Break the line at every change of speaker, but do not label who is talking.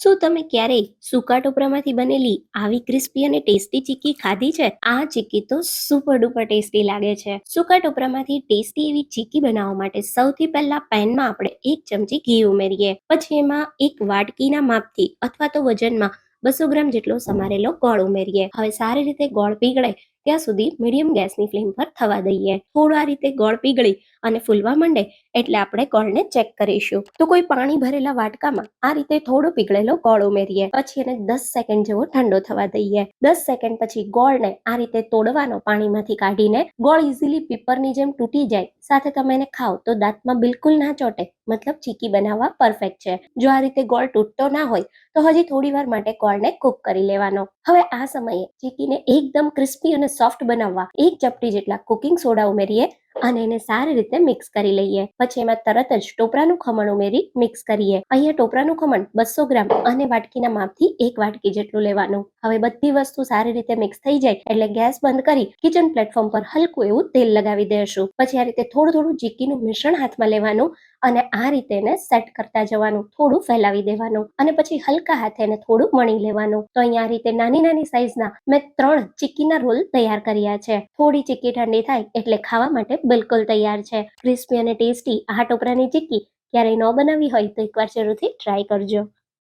શું તમે ક્યારેય સૂકા ટોપરામાંથી બનેલી આવી ક્રિસ્પી અને ટેસ્ટી ચીક્કી ખાધી છે? આ ચીક્કી તો સુપર ડુપર ટેસ્ટી લાગે છે. સૂકા ટોપરામાંથી ટેસ્ટી એવી ચીક્કી બનાવવા માટે સૌથી પહેલા પેનમાં આપણે એક ચમચી ઘી ઉમેરીએ. પછી એમાં એક વાટકીના માપથી અથવા તો વજનમાં બસો ગ્રામ જેટલો સમારેલો ગોળ ઉમેરીએ. હવે સારી રીતે ગોળ પીગળે ત્યાં સુધી મીડિયમ ગેસની ફ્લેમ પર થવા દઈએ. થોડું આ રીતે ગોળ પીગળી અને ફૂલવા માંડે એટલે આપણે ગોળને ચેક કરીશું. તો કોઈ પાણી ભરેલા વાટકામાં આ રીતે થોડો પીગળેલો ગોળ ઉમેરીએ. પછી એને દસ સેકન્ડ જેવો ઠંડો થવા દઈએ. દસ સેકન્ડ પછી ગોળને આ રીતે તોડવાનો પાણીમાંથી કાઢીને ગોળ ઇઝીલી પીપરની જેમ તૂટી જાય. સાથે તમે એને ખાઓ તો દાંતમાં બિલકુલ ના ચોટે. મતલબ ચીકી બનાવવા પરફેક્ટ છે. જો આ રીતે ગોળ તૂટતો ના હોય, તો હજી થોડી વાર માટે ગોળને કુક કરી લેવાનો. હવે આ સમયે ચીકીને એકદમ ક્રિસ્પી અને સોફ્ટ બનાવવા, એક ચપટી જેટલા કુકિંગ સોડા ઉમેરીએ. અને એને સારી રીતે મિક્સ કરી લઈએ. પછી એમાં તરત જ ટોપરાનું ખમણ ઉમેરી મિક્સ કરીએ. અહીંયા ટોપરાનું ખમણ બસો ગ્રામ અને વાટકીના માપથી એક વાટકી જેટલું લેવાનું. હવે બધી વસ્તુ સારી રીતે મિક્સ થઈ જાય એટલે ગેસ બંધ કરી કિચન પ્લેટફોર્મ પર હલકું એવું તેલ લગાવી દેશું. પછી આ રીતે થોડું થોડું ચીકીનું મિશ્રણ હાથમાં લેવાનું અને આ રીતે એને સેટ કરતા જવાનું. થોડું ફેલાવી દેવાનું અને પછી હલકા હાથે એને થોડું મણી લેવાનું. તો અહીંયા આ રીતે નાની નાની સાઈઝના મેં ત્રણ ચીકીના રોલ તૈયાર કર્યા છે. થોડી ચીકી ઠંડી થાય એટલે ખાવા માટે બિલકુલ તૈયાર છે. ક્રિસ્પી અને ટેસ્ટી આ ટોપરાની ચીક્કી ક્યારેય ન બનાવી હોય તો એકવાર જરૂરથી ટ્રાય કરજો.